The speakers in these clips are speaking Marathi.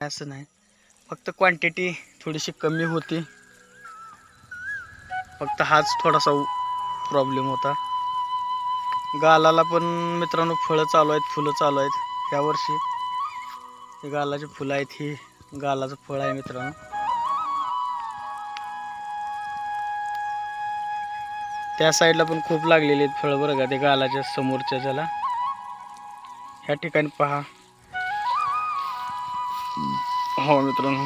असं नाही. फक्त क्वांटिटी थोडीशी कमी होती. फक्त हाच थोडासा प्रॉब्लेम होता. गालाला पण मित्रांनो फळं चालू आहेत फुलं चालू आहेत यावर्षी वर्षी. गालाची फुलं आहेत ही गालाचं फळ आहे मित्रांनो. त्या साईडला पण खूप लागलेली आहेत फळं बरं का ते गालाच्या समोरच्या ज्याला. ह्या ठिकाणी पहा. हो मित्रांनो.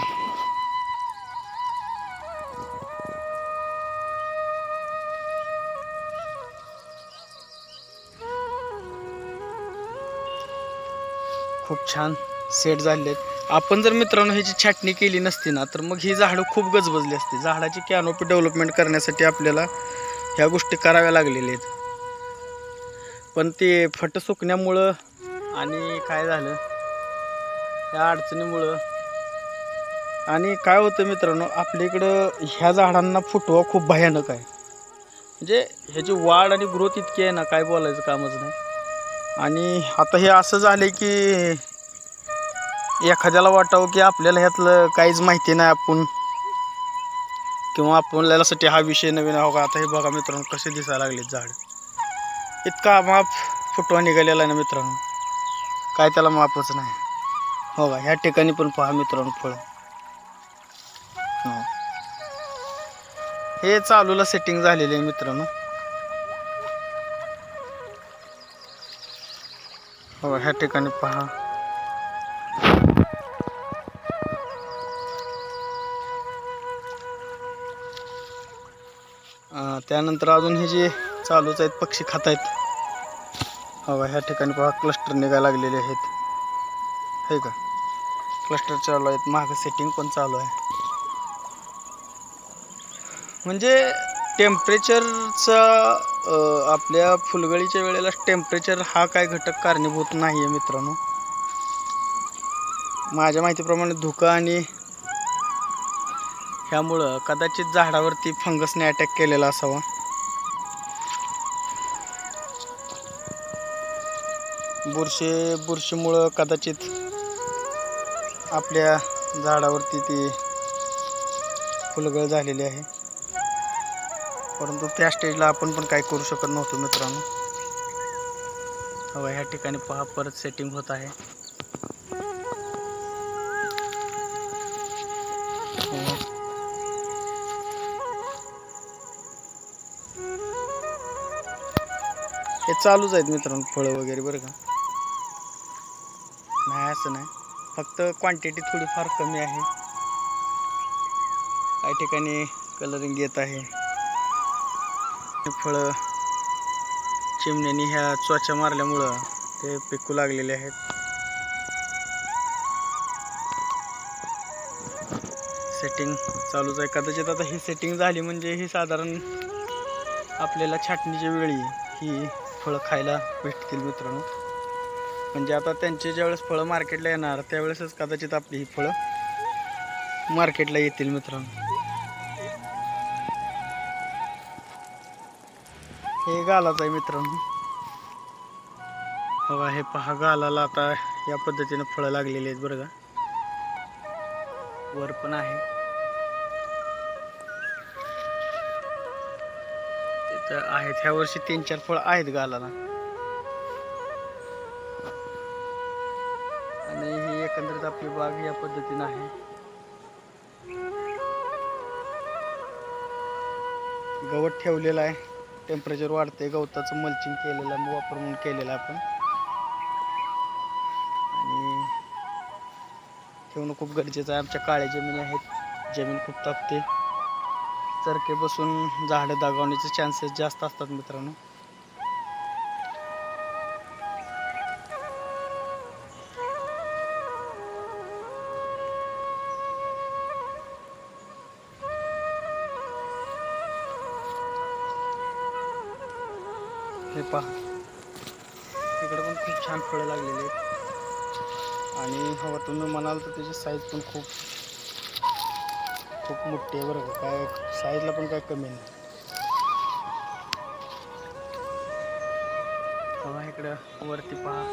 खूप छान सेट झाले आहेत. आपण जर मित्रांनो ह्याची छाटणी केली नसती ना तर मग ही झाडं खूप गजबजली असते. झाडाची कॅनोपी डेव्हलपमेंट करण्यासाठी आपल्याला ह्या गोष्टी कराव्या लागलेल्या आहेत. पण ते फट सुकण्यामुळं आणि काय झालं? या अडचणीमुळं आणि काय होतं मित्रांनो आपल्या इकडं ह्या झाडांना फुटवा खूप भयानक आहे. म्हणजे ह्याची वाढ आणि ग्रोथ इतकी आहे ना काय बोलायचं कामच नाही. आणि आता हे असं झालं की एखाद्याला वाटावं की आपल्याला ह्यातलं काहीच माहिती नाही आपण. किंवा आपल्यासाठी हा विषय नवीन हो का आता हे बघा मित्रांनो कसे दिसायला लागले झाड. इतका माप फुटवा निघालेला आहे ना मित्रांनो. काय त्याला मापच नाही. हो का ह्या ठिकाणी पण पहा मित्रांनो फळ. हे चालूला सेटिंग झालेले आहे मित्रांनो. हो ह्या ठिकाणी पहा. त्यानंतर अजून हे जे चालूच आहेत पक्षी खात आहेत. हो ह्या ठिकाणी पहा क्लस्टर निघायला लागलेले आहेत. हे का? क्लस्टर चालू आहेत मागं सेटिंग पण चालू आहे. म्हणजे टेम्परेचरचा आपल्या फुलगळीच्या वेळेला टेम्परेचर हा काय घटक कारणीभूत नाही आहे मित्रांनो. माझ्या माहितीप्रमाणे धुकं आणि ह्यामुळं कदाचित झाडावरती फंगसने अटॅक केलेला असावा. बुरशी बुरशीमुळं कदाचित आपल्या झाडावरती ती फुलगळ झालेली आहे. परंतु त्या स्टेजला आपण पण काही करू शकत नव्हतो मित्रांनो. हवा ह्या ठिकाणी पहा परत सेटिंग होत आहे. हे चालूच आहेत मित्रांनो फळं वगैरे बरं का. नाही असं नाही. फक्त क्वांटिटी थोडीफार कमी आहे. काही ठिकाणी कलरिंग येत आहे. फळं चिमण्यानी ह्या चोचा मारल्यामुळं ते पिकू लागलेले आहेत. सेटिंग चालूच आहे. कदाचित आता ही सेटिंग झाली म्हणजे ही साधारण आपल्याला छाटणीच्या वेळी ही फळं खायला भेटतील मित्रांनो. म्हणजे आता त्यांचे ज्यावेळेस फळं मार्केटला येणार त्यावेळेसच कदाचित आपली ही फळं मार्केटला येतील मित्रांनो. हे गालाच आहे मित्रांनो बघा हे पहा गालाला आता या पद्धतीने फळं लागलेली आहेत बरं का. वर पण आहे. तिथं आहेत. ह्या वर्षी तीन चार फळं आहेत गालाला. आणि ही एकंदरीत आपली बाग या पद्धतीनं आहे. गवत ठेवलेलं आहे. टेम्परेचर वाढते गवताचं मल्चिंग केलेलं आहे वापर म्हणून केलेलं आपण. आणि ठेवणं खूप गरजेचं आहे. आमच्या काळ्या जमीन आहेत. जमीन खूप तापते. चरके बसून झाडं दागवण्याचे चान्सेस जास्त असतात मित्रांनो. हे पहा. तिकडे पण खूप छान फळं लागलेली आहेत. आणि हवा तुम्ही म्हणाल तर त्याची साईज पण खूप खूप मोठी आहे बरं काय साईजला पण काय कमी नाही. हवा इकडं वरती पहा.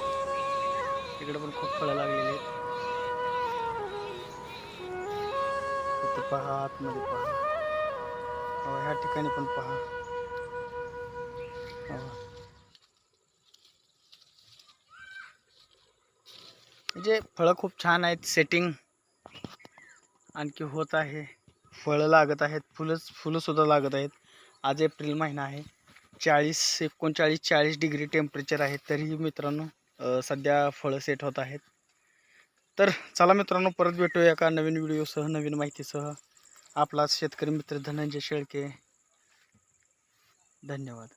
तिकडे पण खूप फळं लागलेली आहेत. पहा आतमध्ये पहा. हो, ह्या ठिकाणी पण पहा. म्हणजे फळं खूप छान आहेत. सेटिंग आणखी होत आहे. फळं लागत आहेत. फुलंच फुलंसुद्धा लागत आहेत. आज एप्रिल महिना आहे. चाळीस एकोणचाळीस चाळीस डिग्री टेम्परेचर आहे. तरीही मित्रांनो सध्या फळं सेट होत आहेत. तर चला मित्रांनो परत भेटूया एका नवीन व्हिडिओसह नवीन माहितीसह. आपला शेतकरी मित्र धनंजय शेळके. धन्यवाद.